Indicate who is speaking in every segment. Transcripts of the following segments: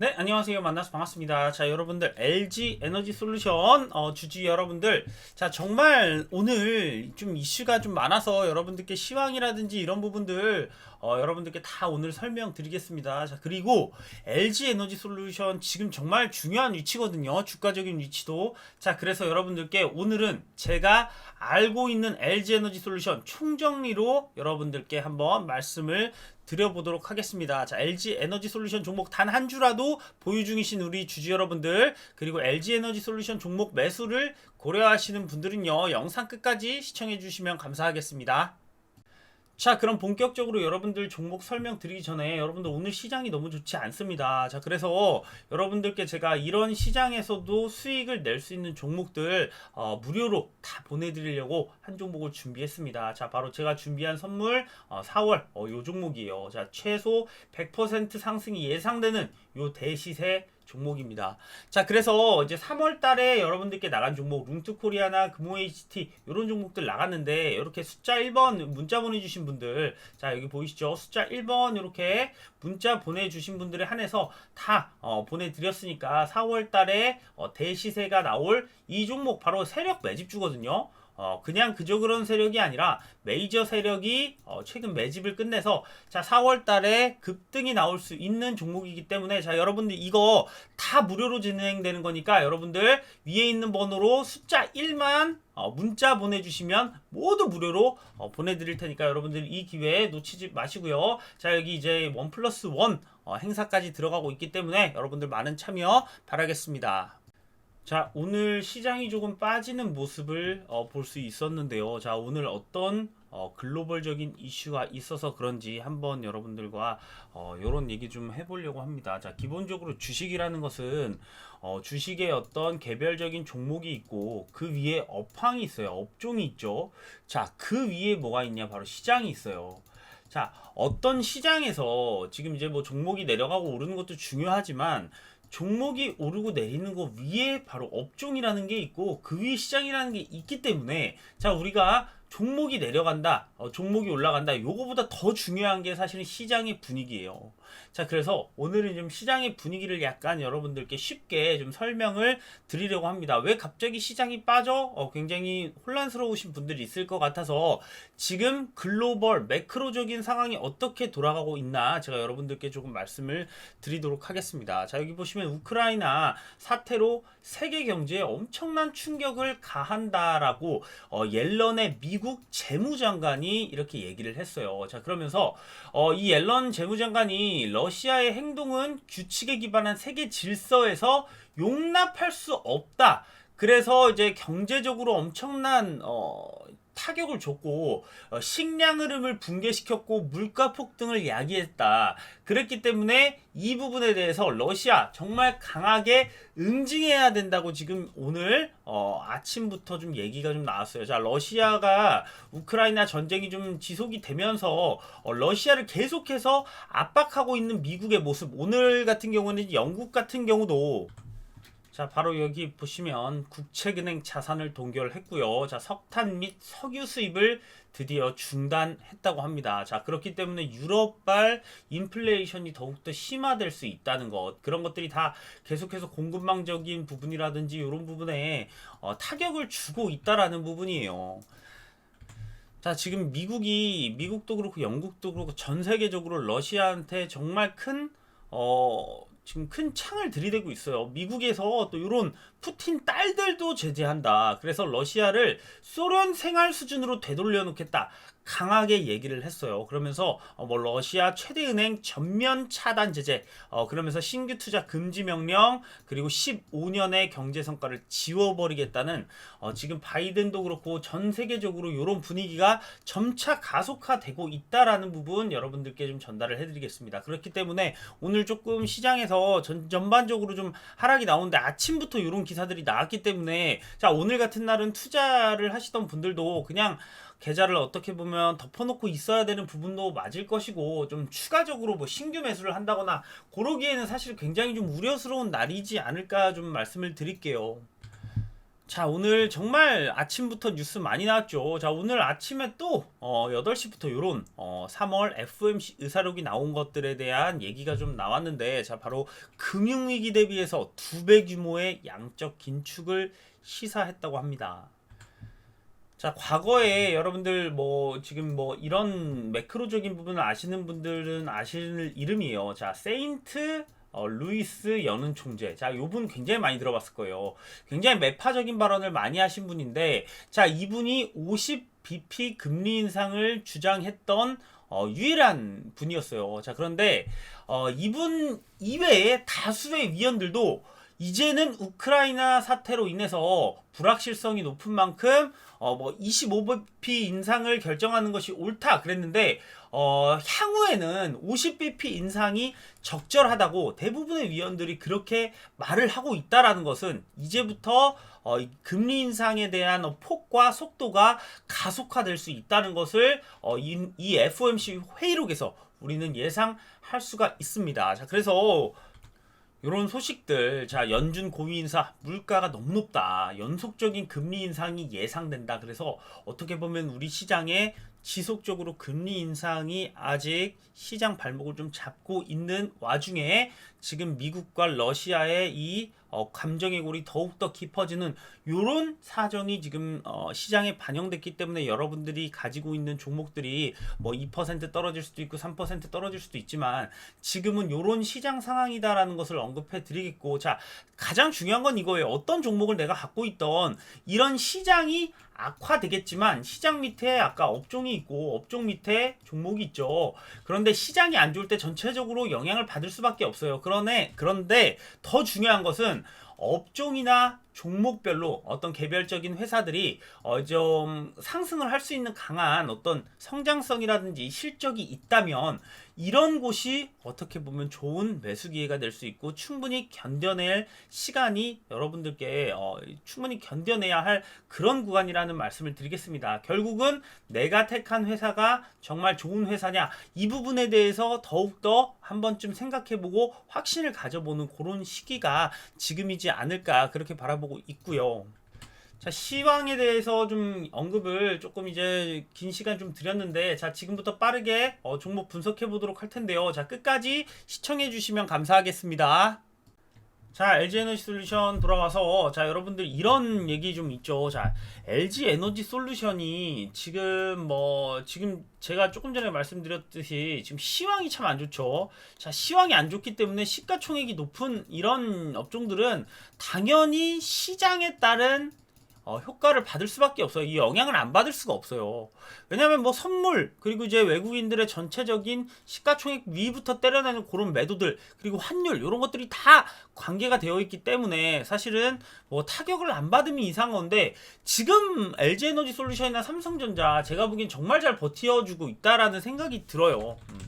Speaker 1: 네, 안녕하세요. 만나서 반갑습니다. 자, 여러분들, LG 에너지 솔루션, 어, 주주 여러분들. 자, 정말 오늘 좀 이슈가 좀 많아서 여러분들께 시황이라든지 이런 부분들, 어, 여러분들께 다 오늘 설명드리겠습니다. 자, 그리고 LG 에너지 솔루션 지금 정말 중요한 위치거든요. 주가적인 위치도. 자, 그래서 여러분들께 오늘은 제가 알고 있는 LG 에너지 솔루션 총정리로 여러분들께 한번 말씀을 드려보도록 하겠습니다. 자, LG 에너지 솔루션 종목 단 한 주라도 보유 중이신 우리 주주 여러분들, 그리고 LG 에너지 솔루션 종목 매수를 고려하시는 분들은요, 영상 끝까지 시청해 주시면 감사하겠습니다. 자, 그럼 본격적으로 여러분들 종목 설명드리기 전에 여러분들 오늘 시장이 너무 좋지 않습니다. 자, 그래서 여러분들께 제가 이런 시장에서도 수익을 낼 수 있는 종목들 어, 무료로 다 보내드리려고 한 종목을 준비했습니다. 자, 바로 제가 준비한 선물 어, 4월 어, 요 종목이에요. 자, 최소 100% 상승이 예상되는 요 대시세 종목입니다. 자, 그래서 이제 3월 달에 여러분들께 나간 종목 룽트 코리아나 금호 HT 이런 종목들 나갔는데 이렇게 숫자 1번 문자 보내 주신 분들 자, 여기 보이시죠? 숫자 1번 이렇게 문자 보내 주신 분들에 한해서 다 어, 보내 드렸으니까 4월 달에 어, 대시세가 나올 이 종목 바로 세력 매집주거든요. 어, 그냥 그저 그런 세력이 아니라 메이저 세력이 어, 최근 매집을 끝내서 자 4월 달에 급등이 나올 수 있는 종목이기 때문에 자 여러분들 이거 다 무료로 진행되는 거니까 여러분들 위에 있는 번호로 숫자 1만 어, 문자 보내주시면 모두 무료로 어, 보내드릴 테니까 여러분들 이 기회에 놓치지 마시고요. 자 여기 이제 원 플러스 원 어, 행사까지 들어가고 있기 때문에 여러분들 많은 참여 바라겠습니다. 자, 오늘 시장이 조금 빠지는 모습을 어, 볼 수 있었는데요. 자, 오늘 어떤 어, 글로벌적인 이슈가 있어서 그런지 한번 여러분들과 어, 이런 얘기 좀 해보려고 합니다. 자, 기본적으로 주식이라는 것은 어, 주식의 어떤 개별적인 종목이 있고 그 위에 업황이 있어요. 업종이 있죠. 자, 그 위에 뭐가 있냐? 바로 시장이 있어요. 자, 어떤 시장에서 지금 이제 뭐 종목이 내려가고 오르는 것도 중요하지만 종목이 오르고 내리는 거 위에 바로 업종이라는 게 있고 그 위에 시장이라는 게 있기 때문에 자 우리가 종목이 내려간다 어, 종목이 올라간다 요거보다 더 중요한 게 사실은 시장의 분위기예요. 자 그래서 오늘은 좀 시장의 분위기를 약간 여러분들께 쉽게 좀 설명을 드리려고 합니다. 왜 갑자기 시장이 빠져? 어, 굉장히 혼란스러우신 분들이 있을 것 같아서 지금 글로벌 매크로적인 상황이 어떻게 돌아가고 있나 제가 여러분들께 조금 말씀을 드리도록 하겠습니다. 자 여기 보시면 우크라이나 사태로 세계 경제에 엄청난 충격을 가한다라고 어, 옐런의 미국 재무장관이 이렇게 얘기를 했어요. 자 그러면서 어, 이 옐런 재무장관이 러시아의 행동은 규칙에 기반한 세계 질서에서 용납할 수 없다. 그래서 이제 경제적으로 엄청난 어, 타격을 줬고 어, 식량 흐름을 붕괴시켰고 물가 폭등을 야기했다. 그랬기 때문에 이 부분에 대해서 러시아 정말 강하게 응징해야 된다고 지금 오늘 어, 아침부터 좀 얘기가 좀 나왔어요. 자, 러시아가 우크라이나 전쟁이 좀 지속이 되면서 어, 러시아를 계속해서 압박하고 있는 미국의 모습. 오늘 같은 경우는 영국 같은 경우도 자, 바로 여기 보시면 국책은행 자산을 동결했고요. 자, 석탄 및 석유 수입을 드디어 중단했다고 합니다. 자, 그렇기 때문에 유럽발 인플레이션이 더욱더 심화될 수 있다는 것. 그런 것들이 다 계속해서 공급망적인 부분이라든지 이런 부분에 어, 타격을 주고 있다라는 부분이에요. 자, 지금 미국이, 미국도 그렇고 영국도 그렇고 전 세계적으로 러시아한테 정말 큰, 어, 지금 큰 창을 들이대고 있어요. 미국에서 또 이런 푸틴 딸들도 제재한다. 그래서 러시아를 소련 생활 수준으로 되돌려 놓겠다. 강하게 얘기를 했어요. 그러면서 어, 뭐 러시아 최대 은행 전면 차단 제재, 어, 그러면서 신규 투자 금지 명령, 그리고 15년의 경제 성과를 지워버리겠다는 어, 지금 바이든도 그렇고 전 세계적으로 이런 분위기가 점차 가속화되고 있다라는 부분 여러분들께 좀 전달을 해드리겠습니다. 그렇기 때문에 오늘 조금 시장에서 전, 전반적으로 좀 하락이 나오는데 아침부터 이런 기사들이 나왔기 때문에 자 오늘 같은 날은 투자를 하시던 분들도 그냥 계좌를 어떻게 보면 덮어놓고 있어야 되는 부분도 맞을 것이고 좀 추가적으로 뭐 신규 매수를 한다거나 그러기에는 사실 굉장히 좀 우려스러운 날이지 않을까 좀 말씀을 드릴게요. 자, 오늘 정말 아침부터 뉴스 많이 나왔죠. 자, 오늘 아침에 또, 어, 8시부터 요런, 어, 3월 FOMC 의사록이 나온 것들에 대한 얘기가 좀 나왔는데, 자, 바로 금융위기 대비해서 두 배 규모의 양적 긴축을 시사했다고 합니다. 자, 과거에 여러분들 뭐 지금 뭐 이런 매크로적인 부분을 아시는 분들은 아실 이름이에요. 자, 세인트 어, 루이스 연은 총재. 자, 요분 굉장히 많이 들어봤을 거예요. 굉장히 매파적인 발언을 많이 하신 분인데, 자, 이분이 50bp 금리 인상을 주장했던 어, 유일한 분이었어요. 자, 그런데 어, 이분 이외에 다수의 위원들도 이제는 우크라이나 사태로 인해서 불확실성이 높은 만큼 어 뭐 25bp 인상을 결정하는 것이 옳다 그랬는데 어 향후에는 50bp 인상이 적절하다고 대부분의 위원들이 그렇게 말을 하고 있다라는 것은 이제부터 어, 이 금리 인상에 대한 어, 폭과 속도가 가속화될 수 있다는 것을 어, 이, 이 FOMC 회의록에서 우리는 예상할 수가 있습니다. 자, 그래서 이런 소식들 자 연준 고위 인사 물가가 너무 높다. 연속적인 금리 인상이 예상된다. 그래서 어떻게 보면 우리 시장에 지속적으로 금리 인상이 아직 시장 발목을 좀 잡고 있는 와중에 지금 미국과 러시아의 이 어, 감정의 골이 더욱더 깊어지는 이런 사정이 지금 어, 시장에 반영됐기 때문에 여러분들이 가지고 있는 종목들이 뭐 2% 떨어질 수도 있고 3% 떨어질 수도 있지만 지금은 이런 시장 상황이다라는 것을 언급해 드리겠고 자 가장 중요한 건 이거예요. 어떤 종목을 내가 갖고 있던 이런 시장이 악화되겠지만 시장 밑에 아까 업종이 있고 업종 밑에 종목이 있죠. 그런데 시장이 안 좋을 때 전체적으로 영향을 받을 수밖에 없어요. 그러네 그런데 더 중요한 것은 업종이나 종목별로 어떤 개별적인 회사들이 어 좀 상승을 할 수 있는 강한 어떤 성장성이라든지 실적이 있다면 이런 곳이 어떻게 보면 좋은 매수 기회가 될 수 있고 충분히 견뎌낼 시간이 여러분들께 어 충분히 견뎌내야 할 그런 구간이라는 말씀을 드리겠습니다. 결국은 내가 택한 회사가 정말 좋은 회사냐 이 부분에 대해서 더욱더 한 번쯤 생각해보고 확신을 가져보는 그런 시기가 지금이지 않을까 그렇게 바라 보고 있고요. 자, 시황에 대해서 좀 언급을 조금 이제 긴 시간 좀 드렸는데, 자, 지금부터 빠르게 어, 종목 분석해 보도록 할 텐데요. 자, 끝까지 시청해 주시면 감사하겠습니다. 자, LG 에너지 솔루션 돌아와서 자, 여러분들 이런 얘기 좀 있죠. 자, LG 에너지 솔루션이 지금 뭐 지금 제가 조금 전에 말씀드렸듯이 지금 시황이 참 안 좋죠. 자, 시황이 안 좋기 때문에 시가총액이 높은 이런 업종들은 당연히 시장에 따른 어, 효과를 받을 수밖에 없어요. 이 영향을 안 받을 수가 없어요. 왜냐하면 뭐 선물 그리고 이제 외국인들의 전체적인 시가총액 위부터 때려내는 그런 매도들 그리고 환율 이런 것들이 다 관계가 되어 있기 때문에 사실은 뭐 타격을 안 받으면 이상한 건데 지금 LG 에너지 솔루션이나 삼성전자 제가 보기엔 정말 잘 버텨주고 있다라는 생각이 들어요. 음.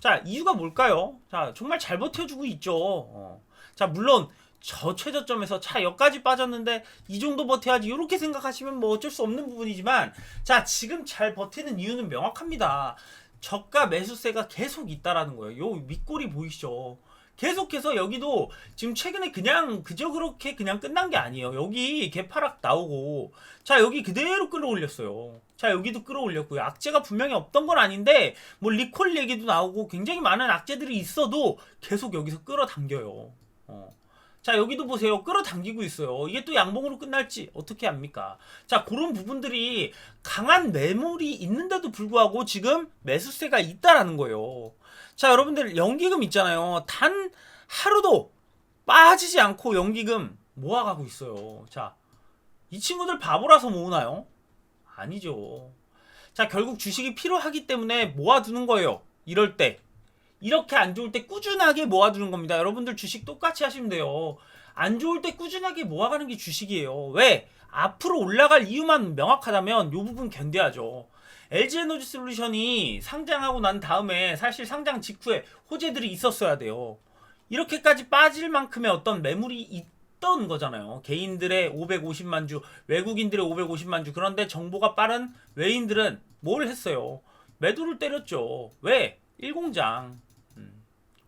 Speaker 1: 자 이유가 뭘까요? 자 정말 잘 버텨주고 있죠. 어. 자 물론 저 최저점에서 차 여기까지 빠졌는데 이 정도 버텨야지 이렇게 생각하시면 뭐 어쩔 수 없는 부분이지만 자 지금 잘 버티는 이유는 명확합니다. 저가 매수세가 계속 있다라는 거예요. 요 윗골이 보이시죠? 계속해서 여기도 지금 최근에 그냥 그저 그렇게 그냥 끝난 게 아니에요. 여기 개파락 나오고 자 여기 그대로 끌어올렸어요. 자 여기도 끌어올렸고요. 악재가 분명히 없던 건 아닌데 뭐 리콜 얘기도 나오고 굉장히 많은 악재들이 있어도 계속 여기서 끌어당겨요. 어. 자 여기도 보세요. 끌어당기고 있어요. 이게 또 양봉으로 끝날지 어떻게 합니까? 자 그런 부분들이 강한 매물이 있는데도 불구하고 지금 매수세가 있다라는 거예요. 자 여러분들 연기금 있잖아요. 단 하루도 빠지지 않고 연기금 모아가고 있어요. 자 이 친구들 바보라서 모으나요? 아니죠. 자 결국 주식이 필요하기 때문에 모아두는 거예요. 이럴 때 이렇게 안 좋을 때 꾸준하게 모아두는 겁니다. 여러분들 주식 똑같이 하시면 돼요. 안 좋을 때 꾸준하게 모아가는 게 주식이에요. 왜? 앞으로 올라갈 이유만 명확하다면 이 부분 견뎌야죠. LG 에너지 솔루션이 상장하고 난 다음에 사실 상장 직후에 호재들이 있었어야 돼요. 이렇게까지 빠질 만큼의 어떤 매물이 있던 거잖아요. 개인들의 550만 주, 외국인들의 550만 주. 그런데 정보가 빠른 외인들은 뭘 했어요? 매도를 때렸죠. 왜? 1공장.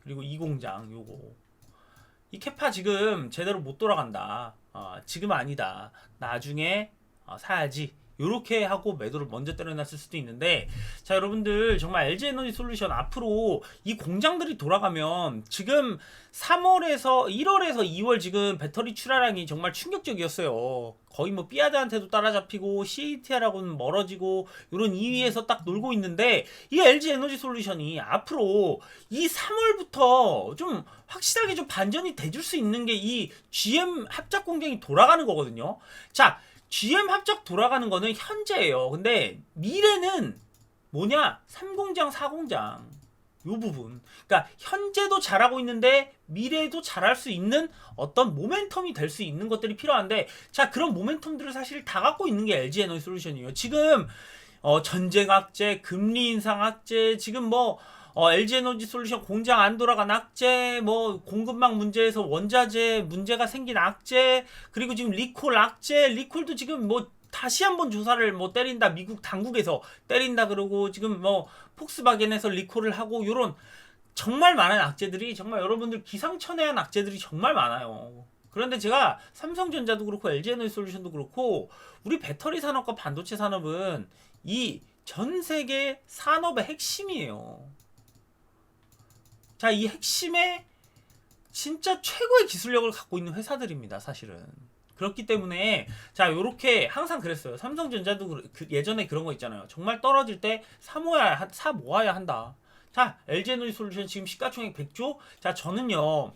Speaker 1: 그리고 이 공장 요거 이 캐파 지금 제대로 못 돌아간다. 어, 지금 아니다. 나중에 어, 사야지. 요렇게 하고 매도를 먼저 때려놨을 수도 있는데 자 여러분들 정말 LG 에너지 솔루션 앞으로 이 공장들이 돌아가면 지금 3월에서 1월에서 2월 지금 배터리 출하량이 정말 충격적이었어요. 거의 뭐 삐아드한테도 따라잡히고 CATR하고는 멀어지고 이런 2위에서 딱 놀고 있는데 이 LG 에너지 솔루션이 앞으로 이 3월부터 좀 확실하게 좀 반전이 돼줄 수 있는 게 이 GM 합작 공장이 돌아가는 거거든요. 자, GM 합작 돌아가는 거는 현재예요. 근데 미래는 뭐냐? 3공장, 4공장. 요 부분. 그러니까 현재도 잘하고 있는데 미래에도 잘할 수 있는 어떤 모멘텀이 될 수 있는 것들이 필요한데 자, 그런 모멘텀들을 사실 다 갖고 있는 게 LG 에너지 솔루션이에요. 지금 어, 전쟁 악재, 금리 인상 악재, 지금 뭐 어, LG 에너지 솔루션 공장 안 돌아간 악재, 뭐 공급망 문제에서 원자재 문제가 생긴 악재, 그리고 지금 리콜 악재, 리콜도 지금 뭐 다시 한번 조사를 뭐 때린다 미국 당국에서 때린다 그러고 지금 뭐 폭스바겐에서 리콜을 하고 요런 정말 많은 악재들이 정말 여러분들 기상천외한 악재들이 정말 많아요. 그런데 제가 삼성전자도 그렇고 LG에너지 솔루션도 그렇고 우리 배터리 산업과 반도체 산업은 이 전 세계 산업의 핵심이에요. 자, 이 핵심에 진짜 최고의 기술력을 갖고 있는 회사들입니다, 사실은. 그렇기 때문에 자 요렇게 항상 그랬어요. 삼성전자도 그- 그 예전에 그런 거 있잖아요. 정말 떨어질 때 사 모아야 한- 사 모아야 한다. 자 LG에너지 솔루션 지금 시가총액 100조? 자 저는요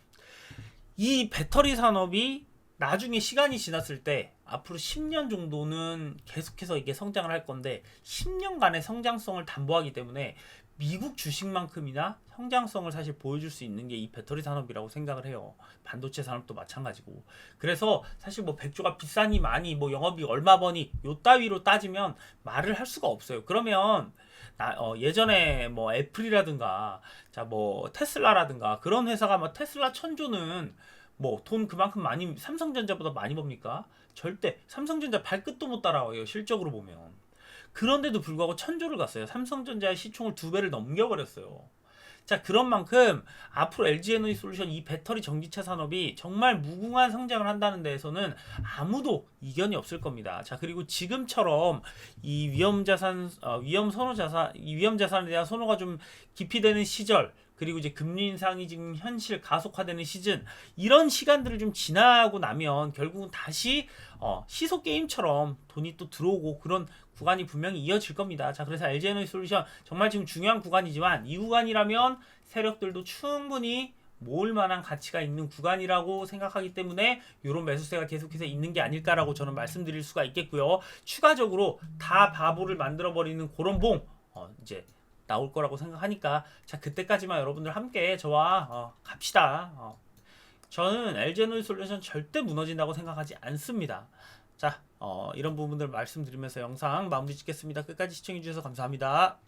Speaker 1: 이 배터리 산업이 나중에 시간이 지났을 때 앞으로 10년 정도는 계속해서 이게 성장을 할 건데 10년간의 성장성을 담보하기 때문에 미국 주식만큼이나 성장성을 사실 보여줄 수 있는 게 이 배터리 산업이라고 생각을 해요. 반도체 산업도 마찬가지고. 그래서 사실 뭐 백조가 비싸니 많이 뭐 영업이 얼마 버니 요 따위로 따지면 말을 할 수가 없어요. 그러면 나, 어, 예전에 뭐 애플이라든가 자 뭐 테슬라라든가 그런 회사가 뭐 테슬라 천조는 뭐 돈 그만큼 많이 삼성전자보다 많이 법니까? 절대 삼성전자 발끝도 못 따라와요 실적으로 보면. 그런데도 불구하고 천조를 갔어요. 삼성전자의 시총을 두 배를 넘겨버렸어요. 자, 그런 만큼 앞으로 LG 에너지 솔루션 이 배터리 전기차 산업이 정말 무궁한 성장을 한다는 데에서는 아무도 이견이 없을 겁니다. 자, 그리고 지금처럼 이 위험 자산, 어, 위험 선호 자산, 이 위험 자산에 대한 선호가 좀 깊이 되는 시절, 그리고 이제 금리 인상이 지금 현실 가속화되는 시즌 이런 시간들을 좀 지나고 나면 결국은 다시 어, 시소 게임처럼 돈이 또 들어오고 그런 구간이 분명히 이어질 겁니다. 자, 그래서 LG 에너지 솔루션 정말 지금 중요한 구간이지만 이 구간이라면 세력들도 충분히 모을 만한 가치가 있는 구간이라고 생각하기 때문에 이런 매수세가 계속해서 있는 게 아닐까라고 저는 말씀드릴 수가 있겠고요. 추가적으로 다 바보를 만들어 버리는 그런 봉 어, 이제 나올 거라고 생각하니까 자 그때까지만 여러분들 함께 저와 어, 갑시다. 어. 저는 LG에너지 솔루션 절대 무너진다고 생각하지 않습니다. 자, 어, 이런 부분들 말씀드리면서 영상 마무리 짓겠습니다. 끝까지 시청해주셔서 감사합니다.